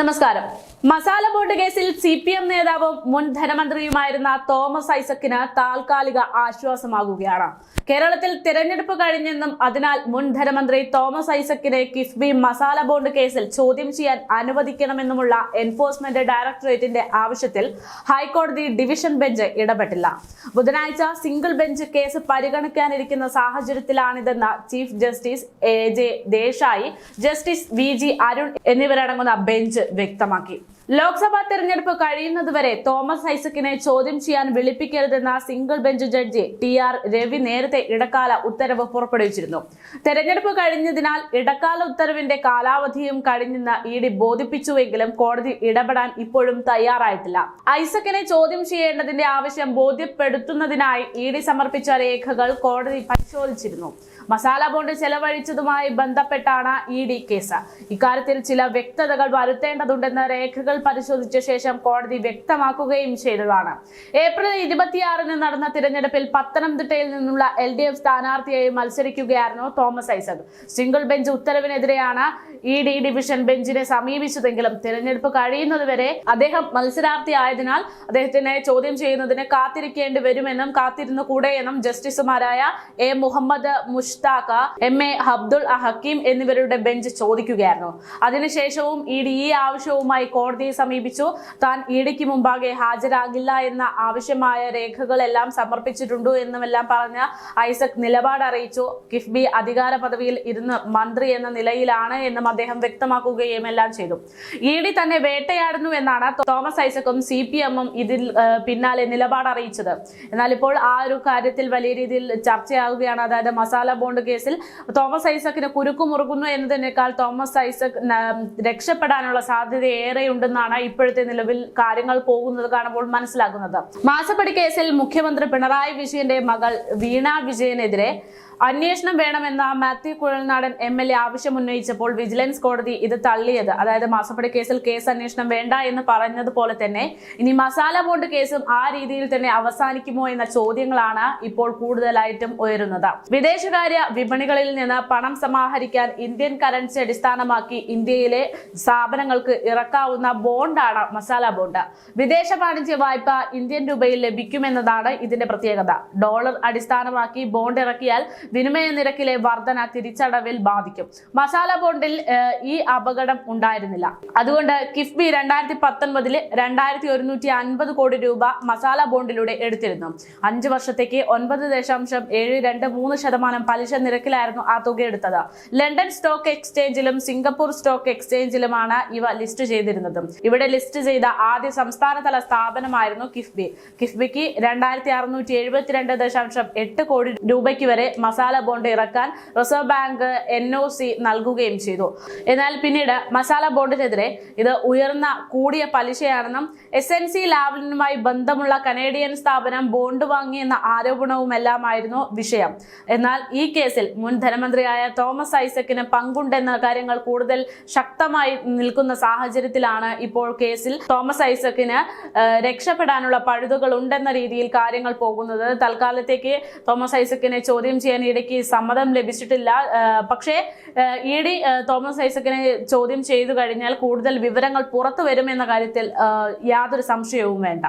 നമസ്കാരം. മസാല ബോണ്ട് കേസിൽ C P M നേതാവും മുൻ ധനമന്ത്രിയുമായിരുന്ന തോമസ് ഐസക്കിന് താൽക്കാലിക ആശ്വാസമാകുകയാണ്. കേരളത്തിൽ തിരഞ്ഞെടുപ്പ് കഴിഞ്ഞെന്നും അതിനാൽ മുൻ ധനമന്ത്രി തോമസ് ഐസക്കിനെ കിഫ്ബി മസാല ബോണ്ട് കേസിൽ ചോദ്യം ചെയ്യാൻ അനുവദിക്കണമെന്നുമുള്ള എൻഫോഴ്സ്മെന്റ് ഡയറക്ടറേറ്റിന്റെ ആവശ്യത്തിൽ ഹൈക്കോടതി ഡിവിഷൻ ബെഞ്ച് ഇടപെട്ടില്ല. ബുധനാഴ്ച സിംഗിൾ ബെഞ്ച് കേസ് പരിഗണിക്കാനിരിക്കുന്ന സാഹചര്യത്തിലാണിതെന്ന് chief justice A J Desai justice V G Arun എന്നിവരടങ്ങുന്ന ബെഞ്ച് വ്യക്തമാക്കി. ലോക്സഭാ തെരഞ്ഞെടുപ്പ് കഴിയുന്നതുവരെ തോമസ് ഐസക്കിനെ ചോദ്യം ചെയ്യാൻ വിളിപ്പിക്കരുതെന്ന single bench judge T R Ravi നേരത്തെ ഇടക്കാല ഉത്തരവ് പുറപ്പെടുവിച്ചിരുന്നു. തെരഞ്ഞെടുപ്പ് കഴിഞ്ഞതിനാൽ ഇടക്കാല ഉത്തരവിന്റെ കാലാവധിയും കഴിഞ്ഞെന്ന് ഇ ഡി ബോധിപ്പിച്ചുവെങ്കിലും കോടതി ഇടപെടാൻ ഇപ്പോഴും തയ്യാറായിട്ടില്ല. ഐസക്കിനെ ചോദ്യം ചെയ്യേണ്ടതിന്റെ ആവശ്യം ബോധ്യപ്പെടുത്തുന്നതിനായി ഇ ഡി സമർപ്പിച്ച രേഖകൾ കോടതി പരിശോധിച്ചിരുന്നു. മസാല ബോണ്ട് ചെലവഴിച്ചതുമായി ബന്ധപ്പെട്ടാണ് ഇ ഡി കേസ്. ഇക്കാര്യത്തിൽ ചില വ്യക്തതകൾ വരുത്തേണ്ടതുണ്ടെന്ന് രേഖകൾ പരിശോധിച്ച ശേഷം കോടതി വ്യക്തമാക്കുകയും ചെയ്തതാണ്. ഏപ്രിൽ ഇരുപത്തിയാറിന് നടന്ന തിരഞ്ഞെടുപ്പിൽ പത്തനംതിട്ടയിൽ നിന്നുള്ള എൽ ഡി എഫ് സ്ഥാനാർത്ഥിയായി മത്സരിക്കുകയായിരുന്നു തോമസ് ഐസക്. സിംഗിൾ ബെഞ്ച് ഉത്തരവിനെതിരെയാണ് ഇ ഡി ഡിവിഷൻ ബെഞ്ചിനെ സമീപിച്ചതെങ്കിലും തിരഞ്ഞെടുപ്പ് കഴിയുന്നതുവരെ അദ്ദേഹം മത്സരാർത്ഥി ആയതിനാൽ അദ്ദേഹത്തിനെ ചോദ്യം ചെയ്യുന്നതിന് കാത്തിരിക്കേണ്ടി വരുമെന്നും കാത്തിരുന്നു കൂടെയെന്നും ജസ്റ്റിസുമാരായ A Muhammad Mushtaq M A Abdul Hakeem എന്നിവരുടെ ബെഞ്ച് ചോദിക്കുകയായിരുന്നു. അതിനുശേഷവും ഇ ഡി ഈ ആവശ്യവുമായി കോടതിയെ സമീപിച്ചു. താൻ ഇടയ്ക്ക് മുമ്പാകെ ഹാജരാകില്ല എന്ന ആവശ്യമായ രേഖകളെല്ലാം സമർപ്പിച്ചിട്ടുണ്ട് എന്നുമെല്ലാം പറഞ്ഞ ഐസക് നിലപാട് അറിയിച്ചു. കിഫ്ബി അധികാര പദവിയിൽ ഇരുന്ന് മന്ത്രി എന്ന നിലയിലാണ് എന്നും അദ്ദേഹം വ്യക്തമാക്കുകയും എല്ലാം ചെയ്തു. ഇ ഡി തന്നെ വേട്ടയാടുന്നു എന്നാണ് തോമസ് ഐസക്കും സി പി എമ്മും ഇതിൽ പിന്നാലെ നിലപാട് അറിയിച്ചത്. എന്നാൽ ഇപ്പോൾ ആ ഒരു കാര്യത്തിൽ വലിയ രീതിയിൽ ചർച്ചയാവുകയാണ്. അതായത് മസാല ബോണ്ട് കേസിൽ തോമസ് ഐസക്കിന് കുരുക്കു മുറുകുന്നു എന്നതിനേക്കാൾ തോമസ് ഐസക് രക്ഷപ്പെടാനുള്ള സാധ്യത ഏറെയുണ്ടെന്നാണ് ഇപ്പോഴത്തെ നിലവിൽ കാര്യങ്ങൾ പോകുന്നത് കാണുമ്പോൾ മനസ്സിലാക്കുന്നത് മാസപ്പടി കേസിൽ മുഖ്യമന്ത്രി പിണറായി വിജയന്റെ മകൾ വീണ വിജയനെതിരെ അന്വേഷണം വേണമെന്ന Mathew Kuzhalnadan M L A ആവശ്യം ഉന്നയിച്ചപ്പോൾ വിജിലൻസ് കോടതി ഇത് തള്ളിയത്. അതായത് മാസപ്പടി കേസിൽ കേസ് അന്വേഷണം വേണ്ട എന്ന് പറഞ്ഞതുപോലെ തന്നെ ഇനി മസാല ബോണ്ട് കേസും ആ രീതിയിൽ തന്നെ അവസാനിക്കുമോ എന്ന ചോദ്യങ്ങളാണ് ഇപ്പോൾ കൂടുതലായിട്ടും ഉയരുന്നത്. വിദേശകാര്യ വിപണികളിൽ നിന്ന് പണം സമാഹരിക്കാൻ ഇന്ത്യൻ കറൻസി അടിസ്ഥാനമാക്കി ഇന്ത്യയിലെ സ്ഥാപനങ്ങൾക്ക് ഇറക്കാവുന്ന ബോണ്ടാണ് മസാല ബോണ്ട്. വിദേശ വാണിജ്യ വായ്പ ഇന്ത്യൻ രൂപയിൽ ലഭിക്കുമെന്നതാണ് ഇതിന്റെ പ്രത്യേകത. ഡോളർ അടിസ്ഥാനമാക്കി ബോണ്ട് ഇറക്കിയാൽ വിനിമയ നിരക്കിലെ വർധന തിരിച്ചടവിൽ ബാധിക്കും. മസാല ബോണ്ടിൽ ഈ അപകടം ഉണ്ടായിരുന്നില്ല. അതുകൊണ്ട് കിഫ്ബി രണ്ടായിരത്തി പത്തൊൻപതിൽ രണ്ടായിരത്തി ഒരുന്നൂറ്റി അൻപത് കോടി രൂപ മസാല ബോണ്ടിലൂടെ എടുത്തിരുന്നു. അഞ്ച് വർഷത്തേക്ക് ഒൻപത് ദശാംശം ഏഴ് രണ്ട് മൂന്ന് ശതമാനം പലിശ നിരക്കിലായിരുന്നു ആ തുക എടുത്തത്. ലണ്ടൻ സ്റ്റോക്ക് എക്സ്ചേഞ്ചിലും സിംഗപ്പൂർ സ്റ്റോക്ക് എക്സ്ചേഞ്ചിലുമാണ് ഇവ ലിസ്റ്റ് ചെയ്തിരുന്നത്. ഇവിടെ ലിസ്റ്റ് ചെയ്ത ആദ്യ സംസ്ഥാനതല സ്ഥാപനമായിരുന്നു കിഫ്ബി. കിഫ്ബിക്ക് രണ്ടായിരത്തി അറുന്നൂറ്റി എഴുപത്തിരണ്ട് ദശാംശം എട്ട് കോടി രൂപയ്ക്ക് വരെ മസാല ബോണ്ട് ഇറക്കാൻ Reserve Bank N O C നൽകുകയും ചെയ്തു. എന്നാൽ പിന്നീട് മസാല ബോണ്ടിനെതിരെ ഇത് ഉയർന്ന കൂടിയ പലിശയാണെന്നും എസ് എൻ സി ലാബിനുമായി ബന്ധമുള്ള കനേഡിയൻ സ്ഥാപനം ബോണ്ട് വാങ്ങിയെന്ന ആരോപണവുമെല്ലാമായിരുന്നു വിഷയം. എന്നാൽ ഈ കേസിൽ മുൻ ധനമന്ത്രിയായ തോമസ് ഐസക്കിന് പങ്കുണ്ടെന്ന കാര്യങ്ങൾ കൂടുതൽ ശക്തമായി നിൽക്കുന്ന സാഹചര്യത്തിലാണ് ഇപ്പോൾ കേസിൽ തോമസ് ഐസക്കിന് രക്ഷപ്പെടാനുള്ള പഴുതുകൾ ഉണ്ടെന്ന രീതിയിൽ കാര്യങ്ങൾ പോകുന്നത്. തൽക്കാലത്തേക്ക് തോമസ് ഐസക്കിനെ ചോദ്യം ചെയ്യാൻ ഇടയ്ക്ക് സമ്മതം ലഭിച്ചിട്ടില്ല. പക്ഷേ ഇ ഡി തോമസ് ഐസക്കിനെ ചോദ്യം ചെയ്തു കഴിഞ്ഞാൽ കൂടുതൽ വിവരങ്ങൾ പുറത്തു വരുമെന്ന കാര്യത്തിൽ യാതൊരു സംശയവും വേണ്ട.